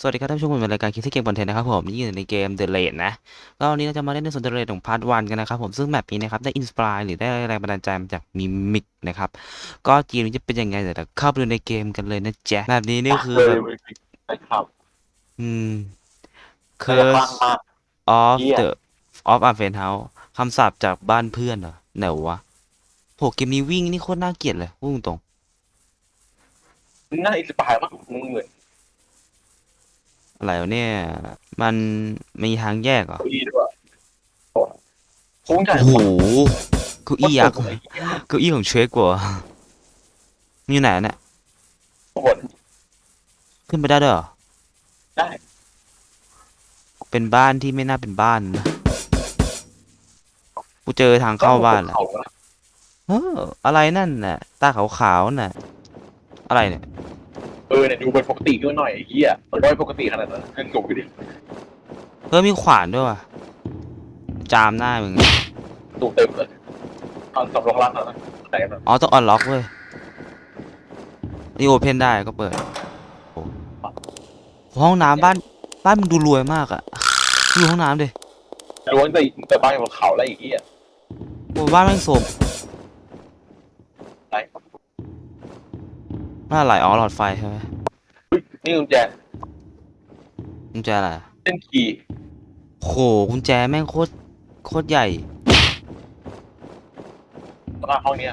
สวัสดีครับท่านผู้ชมเป็นรายการคิดที่เกมคอนเทนต์นะครับผมนี่อยู่ในเกม The Raid นะก็วันนี้เราจะมาเล่นในส่วน The Raid ของพาร์ทวันกันนะครับผมซึ่งแมปนี้นะครับได้อินสปายหรือได้แรงบันดาลใจมาจากมิมิกนะครับก็เกมนี้จะเป็นยังไงเดี๋ยวเราเข้าไปดูในเกมกันเลยนะแจ๊ะแบบนี้นี่คือแบบใช่ครับอืมเคือ Curse มาก of เหี้ย the of a f e n House คำสาปจากบ้านเพื่อนเหรอไหนวะโหเกมนี้วิ่งนี่โคตรน่าเกลียดเลยพูดตรงน่าอินสปายมากมึงเหมือน อะไรวะเนี่ย มันมีทางแยกเหรอเก้าอี้ด้วยโค้งใหญ่โอ้โหเก้าอี้ยักษ์เก้าอี้ของเชคกว่ามีอยู่ไหนอะเนี่ยบนขึ้นไปได้ด้วยเหรอ ได้เป็นบ้านที่ไม่น่าเป็นบ้านนะ กูเจอทางเข้าบ้านแล้วเขาเอออะไรนั่นน่ะ ตาขาวๆน่ะ อะไรเนี่ย เออเนี่ยดูเป็นปกติขึ้นมาหน่อยไอ้เหี้ยมันก็ไม่ปกติขนาดนั้นขึ้นสูงอยู่ดิเออมีขวานด้วยว่ะ จามหน้ามึงสูงเต็มเลยตอนสำรองรักนะแต่แบบอ๋อต้องออนล็อกเว้ยนี่โอเพนได้ก็เปิดโอ้ห้องน้ำบ้าน บ้านมึงดูรวยมากอะดูห้องน้ำดิล้วงแต่แต่บ้านบนเขาแล้วไอ้เหี้ยโอ้บ้านแม่งโสม น่าไหลอ๋อหลอดไฟใช่ไหมนี่กุญแจกุญแจอะไรเส้นคีย์โหกุญแจแม่งโคตรโคตรใหญ่แล้วก็ห้องเนี้ย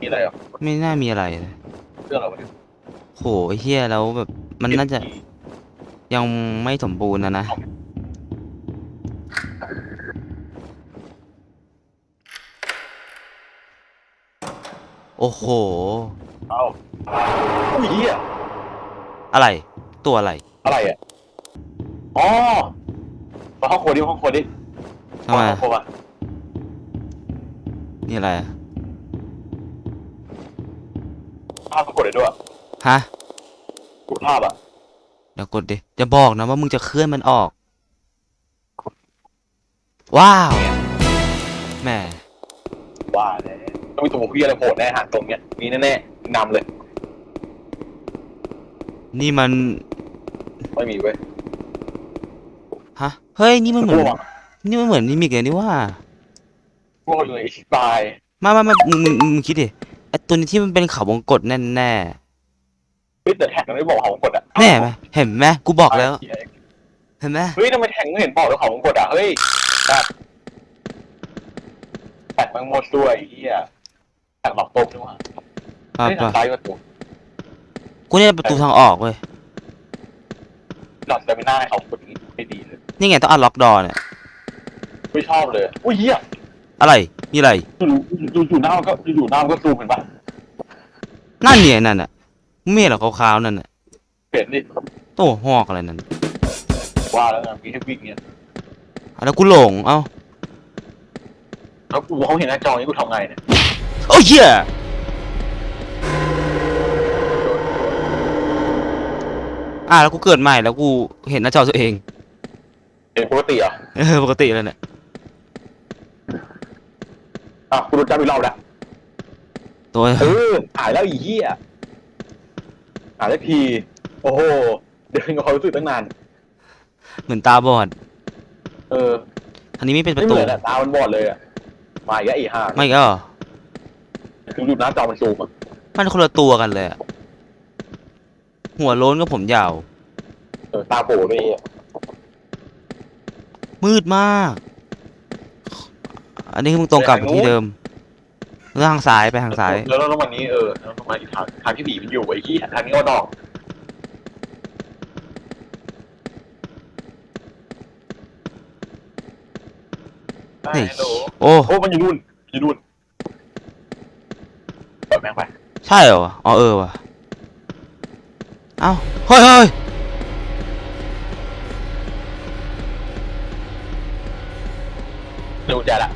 มีอะไรอะไม่น่ามีอะไรเลยเรื่องอะไรวะเนี่ยโหไอ้เฮียแล้วแบบมันน่าจะเส้คีย์ยังไม่สมบูรณ์นะนะ โอ้โห เอ้าอุ้ยเหี้ยอะไร ตัวอะไรอะไรอะอ๋อมาห้องโครัวดิห้องโครัวดิทำไมห้องโครัวอะนี่อะไรอะภาพปรากฏเลยด้วยฮะ กดภาพอะเดี๋ยวกดดิอย่าบอกนะว่ามึงจะเคลื่อนมันออก ว้าว แหม่ว่าแน่ ต้องมีตัวพี่อะไรโผล่แน่หางตรงเนี้ยมีแน่ๆนำเลย นี่มัน ไม่มีเว้ยฮะ เฮ้ย นี่มันเหมืพอนวกนี่มันเหมือนนิมิกเลยนี่ว่าพวกอยู่ในสไตล์มามามามึงมึงมึงมึงคิดดิ ไอตัวนี้ที่มันเป็นเขาวงกตแน่แน่เฮ้ยแต่แท็กมันไม่บอกเขาวงกดอะๆแน่ไหมเห็นไหมกูบอกแล้ว เห็นไหมเฮ้ยทำไมแท็กไม่เห็นบอกแล้วเขาวงกดอะเฮ้ยแบบแท็กมันหมดด้วยไอ้เฮีย แท็กหลอกตบด้วยว่ะป่ะเฮ้ยทาป่ะงซ้ายประตูกูเนี่ยประตูทางออกเว้ย หลอดแต่ไม่น่าให้เขากดไม่ดีเลยนี่ไงต้องอันล็อกดอเนี่ย ไม่ชอบเลยอุ้ยเฮียอะไร มีอะไรอยู่อยู่อยู่หน้ามันก็อยู่หน้ามันก็ซูมเห็นปะนั่นเนี่ยนั่นน่ะมึงไม่เห็นเหรอขาวๆนั่นน่ะเห็นดิโต้หอกอะไรนั่นว่าแล้วนะมีให้วิ่งเนี่ยอะแล้วกูหลง เอ้าแล้วกูเขาเห็นหน้าจอนี้กูทำไงเนี่ย โอ้ยเหี้ยอะแล้วกูเกิดใหม่แล้วกูเห็นหน้าจอตัวเองเห็นปกติเหรอะเออปกติเลยเนี่ยอะกูโดนจับอีกรอบแล้วตัวเออหายแล้วอีเหี้ยหายแล้วที โอ้โห เดินกับความรู้สึกตั้งนาน เหมือนตาบอด เออ อันนี้ไม่เป็นปไม่ระเหตูมือนอะตามันบอดเลยอะมาอีกแล้วไอีห่าไม่ก็คือ อยู่หน้าจอมันซูมอะมันคนละตัวกันเลยอะหัวโล้นกับผมยาว เออตาโผล่ด้วยไอ้เหี้ยมืดมาก อันนี้คือมึงตรงกลับไปที่เดิมแล้วทางซ้ายไปทางซ้าย แล้วแล้ววันนี้เออแล้วมาอีกทางทางที่ผีมันอยู่ไอ้ที่ทางนี้ก็ดอกได้เฮ้ยฮัลโหลโอ้ โอ้มันอยู่นู่นอยู่นู่นเปิด แม่งไปใช่เหรออ๋อเออว่ะเอ้าเฮ้ยเฮ้ยเร็วใจละ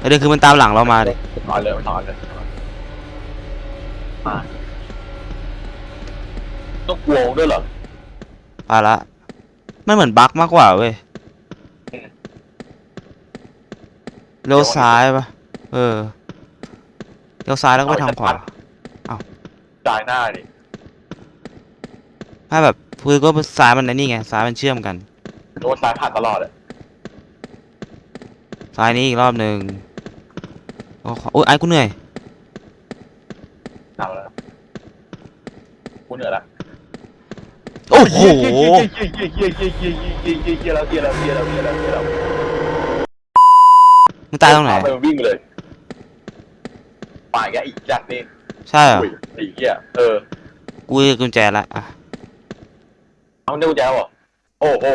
ประเด็นคือมันตามหลังเรามาดินอนเลยนอนเลยมาต้องกลัวด้วยเหรอไปละมันเหมือนบั๊กมากกว่าเว้ยอืมเลี้ยวซ้ายปะเออ เลี้ยวซ้ายแล้วก็ไปทางขวาจ่ายหน้าดิถ้าแบบคือก็ซ้ายมันไอ้นี่ไงซ้ายมันเชื่อมกันโน้ตซ้ายผ่านตลอดอะซ้ายนี้อีกรอบหนึ่งโอ้โอ้ยไอ้กูเหนื่อยทำแล้วกูเหนื่อยละโอ้โหเฮียเฮียเฮียเฮียเฮียเฮียเฮียเฮียแล้วเฮียแล้วเฮียแล้วเฮียแล้วเฮียแล้วมึงตายตรงไหนไปมันวิ่งเลย ป่ายแกอีกจัดนี่ใช่เหรออุ้ยไอ้เหี้ยเออกูเจอกุญแจละอะเอาเดี๋ยวแจวเหรอโอ้โห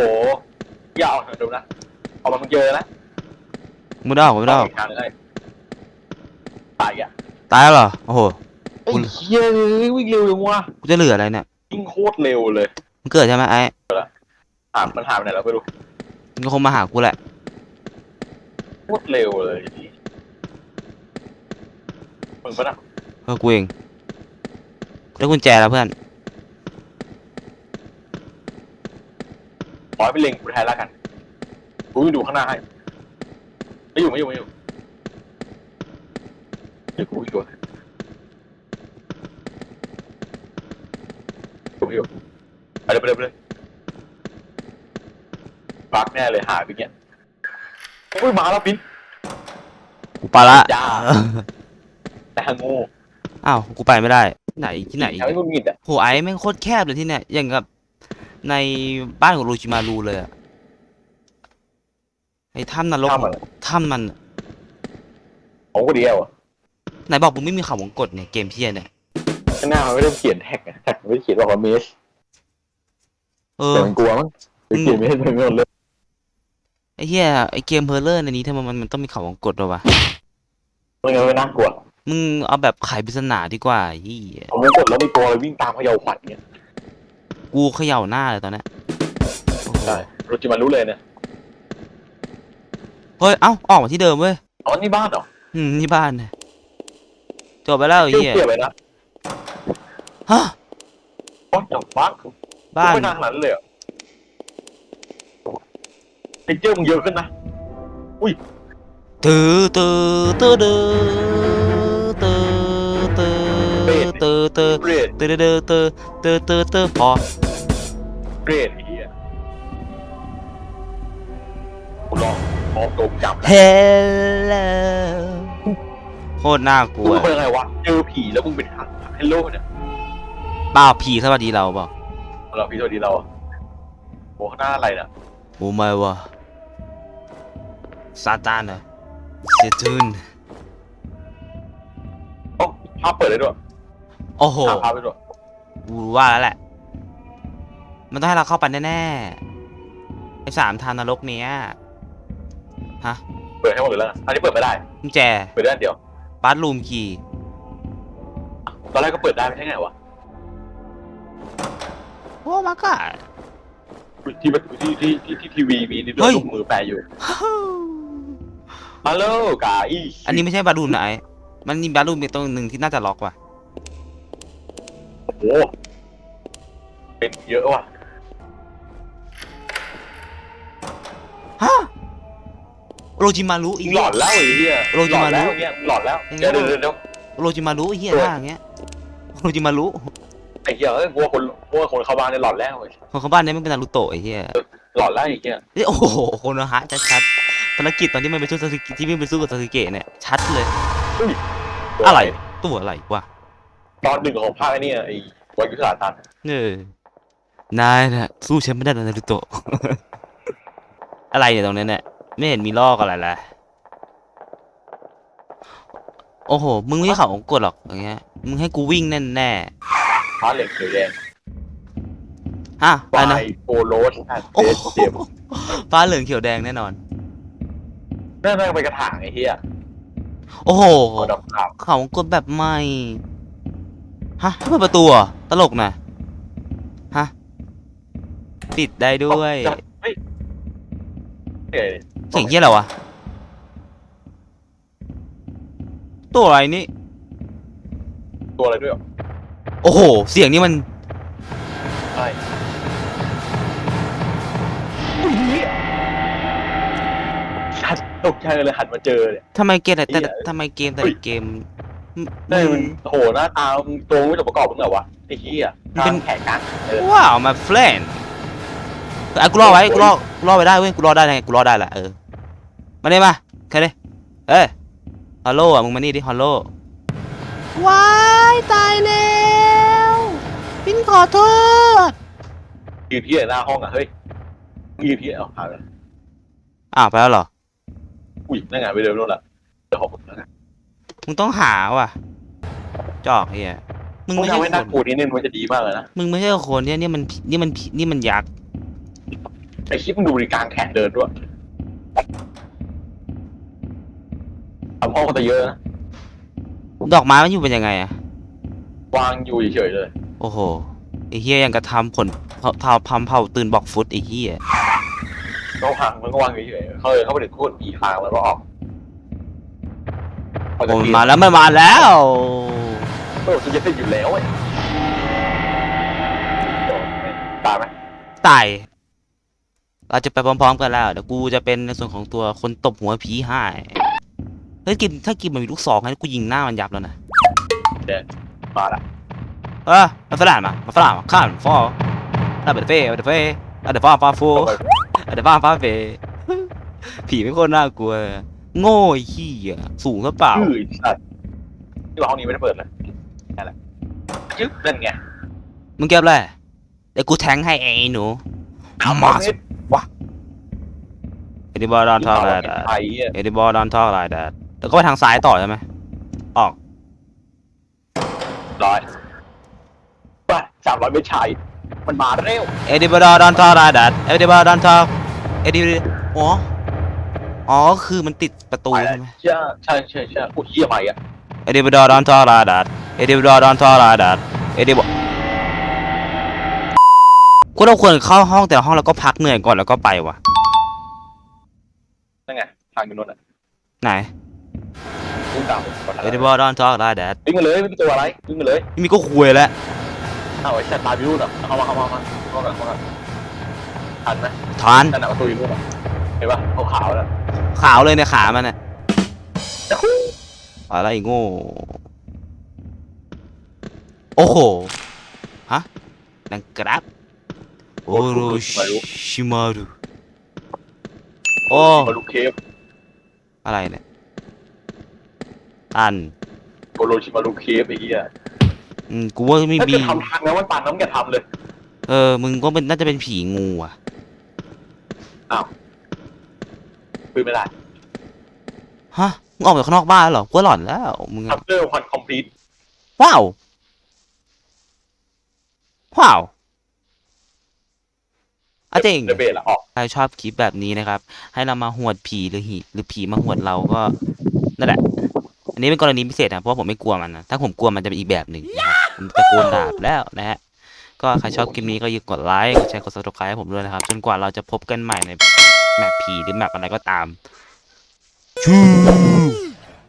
อย่าเอาดูนะเอามามึงเจอนะมึงได้ออกไม่ได้ออกกทางเลยป่ายแกตายแล้วเหรอโอ้โหไอ้เหี้ยวิ่งเร็วจังวะกูจะเหลืออะไรเนี่ยวิ่งโคตรเร็วเลยมึงเกิดใช่ไหมไอ้หามันหายไปไหนแล้วไม่รู้มึงก็คงมาหากูแหละโคตรเร็วเลย มึงปะนะเออกูเองได้กุญแจแล้วเพื่อนขอให้ไปเล็งกูแทนแล้วกันกูไปดูข้างหน้าให้ไม่อยู่ไม่อยู่ไม่อยู่เดี๋ยวกูอีกตัวกูไม่อยู่ไปเลยไปเลยไปเลยบักแน่เลยหายไปเงี้ยอุ้ยมาแล้วปิ้นกูไปละ จ้า แต่งูอ้าวกูไปไม่ได้ ไหนที่ไหนทำให้มึงหงิดอะโหไอ้แม่งโคตรแคบเลยที่เนี่ยอย่างกับในบ้านของโรชิมารูเลยอะไอ้ถ้ำนรกข้ามมันถ้ำมันของกูเดียวอะไหนบอกมึงไม่มีข่าววงกดเนี่ยเกมเพี้ยเนี่ยข้างหน้ามันไม่ได้เขียนแท็กอะแท็กมันไม่ได้เขียนว่าว่าเมสเออ แต่มันกลัวมั้งไปเขียนไม่ให้ไม่หมดเลยไอ้เหี้ยไอ้เกมเพอร์เลอร์ในนี้ทำไมมันมันต้องมีข่าววงกดด้วยวะมันยังไม่น่ากลัว มึงเอาแบบไขปริศนาดีกว่าเหี้ยผมไม่กดแล้วมีตัวอะไรวิ่งตามเขย่าขวัญเนี่ยกูเขย่าหน้าเลยตอนเนี้ยโอ้โหใช่โรจิมันรู้เลยเนี่ยเฮ้ยเอ้าออกมาที่เดิมเว้ยอ๋อนี่บ้านเหรออืมนี่บ้านเนี่ยจบไปแล้วไอ้เที่ยวเหี้ยเที่ยวไปนะฮะอ๋อจับบ้านบ้านไม่นานขนาดนั้นเลยเหรอเทคเจอร์มึงเยอะขึ้นนะ ตื้อตื้อตื้อตื้อตื้อตื้อ ตื้อตื้อเกรดตื้อตื้อตื้อตื้อตื้อตื้อพอเกรดไอ้เหี้ยกูลองมองตัวมึงจับเฮลโลโคตรน่ากกูลัวเป็นยังไงวะเจอผีแล้วมึงเป็นเฮลโลเนี่ยเปล่าผีสวัสดีเราเปล่าเราพี่สวัสดีเราอะโอ้ข้างหน้าอะไรน่ะโอ้ไม่วะซาตานเหรอเซตุนโอ้ภาพเปิดเลยด้วย โอ้โหหาภาพไปด้วยกูว่าแล้วแหละ มันต้องให้เราเข้าไปแน่ๆไอ้สามทานนรกเนี้ยฮะเปิดให้หมดเลยแล้วกันอันนี้เปิดไม่ได้กุญแจเปิดได้อันเดียวบาร์รูมคีย์ตอนแรกก็เปิดได้ไม่ใช่ไงวะโอ้มาก็ที่ที่ที่ที่ที่ทีวีมีนี่ด้วยลูกมือแปะอยู่ฮัลโหลกาอีอันนี้ไม่ใช่บาร์รูมนะไอ้มันมีบาร์รูมอีกตรงหนึ่งที่น่าจะล็อกว่ะ โอ้โหเป็นเยอะว่ะฮะโรจิมารุอีมึก งหลอนแล้วไอ้เหี้ยโรจิมารุหลอนแล้วเนี่ยมึงหลอนแล้วเดี๋ยวเดี๋ยวเดี๋ยวเดี๋ยวโรจิมารุไอ้เหี้ยหน้าอย่างเงี้ยโรจิมารุไอ้เหี้ยเอ้ยกลัวคนกลัวคนเข้าบ้านเนี่ยหลอนแล้วเว้ยคนเข้าบ้านเนี่ยไม่เป็นนารูโตะไอ้เหี้ยหลอนแล้วไอ้เหี้ยเอ้ยโอ้โหโคนฮะชัดๆภารกิจตอนที่มันไปสู้ซาสึเกะที่มันไปสู้กับซาสึเกะเนี่ยชัดเลย อะไร ตัวอะไรวะ ตอนหนึ่งของภาคไอ้เนี่ยไอ้วายุสาตันเออนายน่ะสู้ฉันไม่ได้หรอกนารูโตะ อะไรเนี่ยตรงนี้เนี่ยไม่เห็นมีลอกอะไรเลยโอ้โห มึงไม่เขาของกดหรอกอย่างเงี้ย มึงให้กูวิ่งแน่แน่พาเหล็กเขียวแดงๆฮะไฟอะไรนะโกโรสแอนโอ้เดโหสเจมฟ้าเหลืองเขียวแดงแน่นอน นั่นนั่นไปกระถางไอ้เหี้ยโอ้โหเอาดอกขาวเขาวงกดแบบใหม่ ฮะเปิดประตูเหรอตลกนะฮะปิดได้ด้วยเฮ้ยเฮ้ยเสียงเฮียอะไรวะตัวอะไรนี่ตัวอะไรด้วยเหรอโอ้โห เสียงนี้มันใช่อุ้ยเหี้ยชัดตกใจเลยหันมาเจอเนี่ยทำไมเกมแต่แต่เหี้ยทำไมเกมแต่เฮ้ละยเกม เฮ้ยมันโหหน้าตามึงตัวมึงไม่สมประกอบมึงเหรอวะไอ้เหี้ยกลางแขนกลางเออว้าว my friend ไอ้กูรอไว้กูรอกูรอไว้ได้เว้ยกูรอได้ไงกูรอได้แหละเออมาเนี่ยมาแค่นี้เอ้ยฮัลโหลอะมึงมานี่ดิฮัลโหลว้ายตายแล้วพินขอโทษยืนเหี้ยหน้าห้องอะเฮ้ยมึงยืนเหี้ยเอาหายไปอ้าวไปแล้วเหรออุ้ยนั่นไงไปเดินนู่นละเดี๋ยวขอบคุณนะ มึงต้องหาว่ะ จอกเฮียมึงมึงไม่ใช่ทำให้คน่านกลัวนิดนึงมันจะดีมากเลยนะมึงไม่ใช่คนเนี่ยนี่มันนี่มันนี่มันยักษ์ไอ้คลิปมึงดูในกลางแขนเดินด้วยทำห้องก็จะเยอะนะดอกไม้มันอยู่เป็นยังไงอะวางอยู่เฉยๆเลยโอ้โหไอ้เฮียยังกระทำผลเผาเผาพัมเผาตื่นบอกฟุตไอ้เฮียก็วางมันก็วางเฉยๆเขาเลยเข้าไปถึงโคตรปีทางแล้วก็ออก พอจะโอ้เปมันลี่ยนมาแล้วมันมาแล้วโอ้จะจะเป็นอยู่แล้วไอ้ตายไหมตาย เราจะไปพร้อมๆกันแล้ว เดี๋ยวกูจะเป็นในส่วนของตัวคนตบหัวผีให้ เฮ้ยกินถ้ากินมันมีลูกซองให้กูยิงหน้ามันยับแล้วนะมาละเออมาฝรั่งมามาฝรั่งมาข้ามฟอลาเบดเฟ่เบดเฟ่อะเดฟ้าฟ้าฟูอะเดฟ้าฟ้าเฟ่ผีไม่โคตรน่ากลัว โง่ไอ้ขี้อะสูงหรือเปล่า ชื่อสัตว์ที่ว่าห้องนี้ไม่ได้เปิดเลยนั่นแหละยึดนั่นไงมึงเก็บเลยเดี๋ยวกูแทงให้ไอ้หนูอามาสเอดิบอลดอนทอกอะไรแต่ไอ้เหี้ยเอดิบอลดอนทอกอะไรแต่เดี๋ยวก็ไปทางซ้ายต่อใช่ไหมออกร้อยไปสามร้อยไม่ใช่มันมาเร็ว เอดิบอลดอนทอกอะไรแต่เอดิบอลดอนทอกเอดิอ๋อ อ๋อ คือมันติดประตูไปแล้วใช่ไหมใช่ใช่ใช่ใช่โอ้ยเหี้ยใหม่อะเอดิบอลดอนทอกอะไรแต่เอดิบอลดอนทอกอะไรแต่เอดิบอลกูเราควรเข้าห้องแต่ละห้องแล้วก็พักเหนื่อยก่อนแล้วก็ไปวะนั่นไงทางอยู่นู่นอะไหนวิ่งตามก่อนเอดิบอลดอนทอกอะไรแต่วิ่งมาเลยไม่เป็นตัวอะไรวิ่งมาเลยมีก็คุยแล้วเอาไอ้สัตว์ตามอยู่นู่นอะเข้ามาเข้ามาเข้ามาเข้ามาเข้ามาทันไหมทานนั่นน่ะประตูอยู่นู่นอะเห็นปะขาวๆน่ะ ขาวเลยในขามันน่ะอะไรโง่ โอ้โห ฮะ นังกรับโอโรชิมารุ โอ้ มาลูกเคฟอะไรเนี่ยตันโกโรชิมาลูกเคฟไอ้เหี้ยอืมกูว่าไม่ถ้ามี จะทำทางแล้วมันตันน้ำแกทำเลย เออ มึงก็เป็นน่าจะเป็นผีงูอะ คุยไม่ได้ฮะมึงออกจากข้างนอกบ้านแล้วเหรอกูว่าหลอนแล้วมึงอะ ทัพเตอร์คอนคอมพลีทว้าว ว้าวอะจริงเดเบตละออกใครชอบคลิปแบบนี้นะครับ ให้เรามาหวดผีหรือหีหรือผีมาหวดเราก็นั่นแหละ อันนี้เป็นกรณีพิเศษนะเพราะว่าผมไม่กลัวมันนะถ้าผมกลัวมันจะเป็นอีกแบบหนึ่งนะครับผมตะโกนด่าไปแล้วนะฮะก็ใครชอบคลิปนี้ก็อย่าลืมกดไลค์กดแชร์กด subscribe ให้ผมด้วยนะครับ จนกว่าเราจะพบกันใหม่ใน แมปผีหรือแมปอะไรก็ตามชู